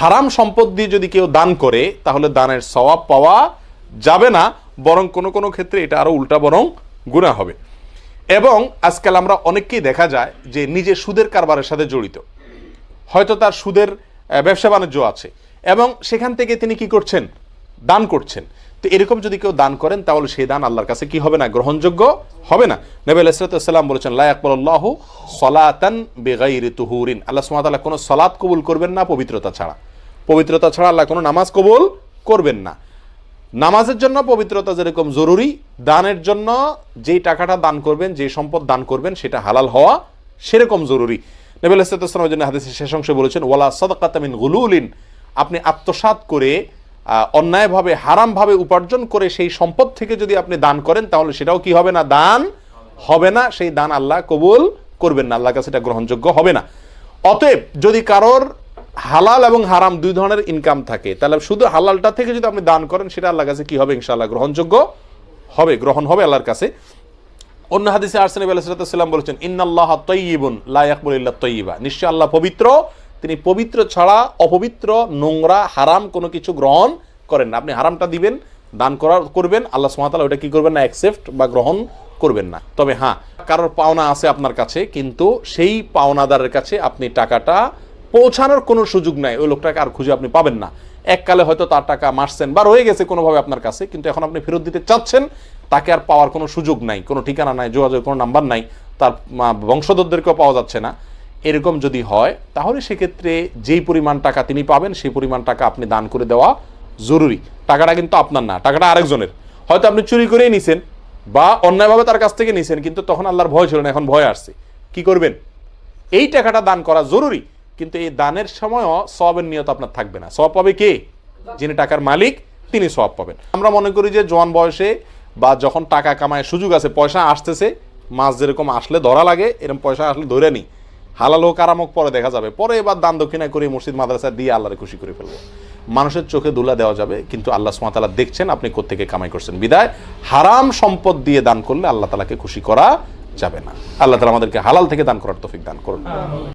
হারাম সম্পদ দিয়ে যদি কেউ দান করে, তাহলে দানের সওয়াব পাওয়া যাবে না, বরং কোনো কোনো ক্ষেত্রে এটা আরও উল্টা বরং গুণা হবে। এবং আজকাল আমরা অনেককেই দেখা যায় যে নিজে সুদের কারবারের সাথে জড়িত। হয়তো তার সুদের ব্যবসা বাণিজ্য আছে, এবং সেখান থেকে তিনি কি করছেন? দান করছেন। তো এরকম যদি কেউ দান করেন, তাহলে সেই দান আল্লাহর কাছে কি হবে না? গ্রহণযোগ্য হবে না? নবী আলাইসালাম বলেছেন লায়াকবল্লাহ সলাতান বেগাইরি তুহুরিন। আল্লাহ সুমাতাল্লাহ কোনো সলাৎ কবুল করবেন না, পবিত্রতা ছাড়া। পবিত্রতা ছাড়া আল্লাহ কোনো নামাজ কবুল করবেন না। নামাজের জন্য পবিত্রতা যেরকম জরুরি, দানের জন্য যেই টাকাটা দান করবেন যে সম্পদ দান করবেন, সেটা হালাল হওয়া সেরকম জরুরি। নবীল জন্য হাদিসের শেষ অংশে বলেছেন, ওয়ালা সদকাতামিন গুলুলিন আপনি আত্মসাৎ করে অন্যায়ভাবে, হারামভাবে উপার্জন করে সেই সম্পদ থেকে যদি আপনি দান করেন, তাহলে সেটাও কি হবে না? দান হবে না। সেই দান আল্লাহ কবুল করবেন না। আল্লাহ কাছে এটা গ্রহণযোগ্য হবে না। অতএব যদি কারোর হালাল এবং হারাম দুই ধরনের ইনকাম থাকে। তাহলে শুধু হালালটা থেকে যদি আপনি দান করেন, সেটা আল্লাহর কাছে কি হবে? ইনশাআল্লাহ গ্রহণযোগ্য হবে, গ্রহণ হবে আল্লাহর কাছে। অন্য হাদিসে আরসানি আলাইসাল্লাম বলেছেন, ইন্নাল্লাহ তৈয়িবুন, লা ইয়াকবুল ইল্লা তৈয়িবা। নিশ্চয় আল্লাহ পবিত্র, তিনি পবিত্র ছাড়া অপবিত্র, নোংরা, হারাম কোনো কিছু গ্রহণ করেন না। আপনি হারামটা দিবেন, দান করার, করবেন, আল্লাহ সুমাতালা ওটা কি করবেন না অ্যাকসেপ্ট বা গ্রহণ করবেন না। তবে হ্যাঁ কারোর পাওনা আছে আপনার কাছে, কিন্তু সেই পাওনাদারের কাছে আপনি টাকাটা পৌঁছানোর কোনো সুযোগ নাই। ওই লোকটাকে আর খুঁজে আপনি পাবেন না। এককালে হয়তো তার টাকা মারছেন বা রয়ে গেছে কোনোভাবে আপনার কাছে, কিন্তু এখন আপনি ফেরত দিতে চাচ্ছেন, তাকে আর পাওয়ার কোনো সুযোগ নাই, কোনো ঠিকানা নাই, যোগাযোগ, কোনো নাম্বার নাই, তার বংশধরদেরকেও পাওয়া যাচ্ছে না। এরকম যদি হয়, তাহলে সেক্ষেত্রে যেই পরিমাণ টাকা তিনি পাবেন, সেই পরিমাণ টাকা আপনি দান করে দেওয়া জরুরি। টাকাটা কিন্তু আপনার না, টাকাটা আরেকজনের। হয়তো আপনি চুরি করেই নিছেন বা অন্যায়ভাবে তার কাছ থেকে নিছেন, কিন্তু তখন আল্লাহর ভয় ছিল না, এখন ভয় আসছে। কি করবেন? এই টাকাটা দান করা জরুরি। কিন্তু এই দানের সময়ও সবের নিয়ত আপনার থাকবে না। সব পাবে কে? যিনি টাকার মালিক, তিনি সব পাবেন। আমরা মনে করি যে জোয়ান বয়সে বা যখন টাকা কামায় সুযোগ আছে, পয়সা আসতেছে, মাছ যেরকম আসলে ধরা লাগে এরকম পয়সা আসলে ধরে নি। হালাল হোক আরাম হোক, পরে দেখা যাবে। পরে এবার দান দক্ষিণা করে মসজিদ, মাদ্রাসা দিয়ে আল্লাহরে খুশি করে ফেলব। মানুষের চোখে দুলা দেওয়া যাবে, কিন্তু আল্লাহ সুমাতালা দেখছেন আপনি কোত্থেকে কামাই করছেন। বিদায়, হারাম সম্পদ দিয়ে দান করলে আল্লাহ তালাকে খুশি করা যাবে না। আল্লাহ তালা আমাদেরকে হালাল থেকে দান করার তফিক দান করুন।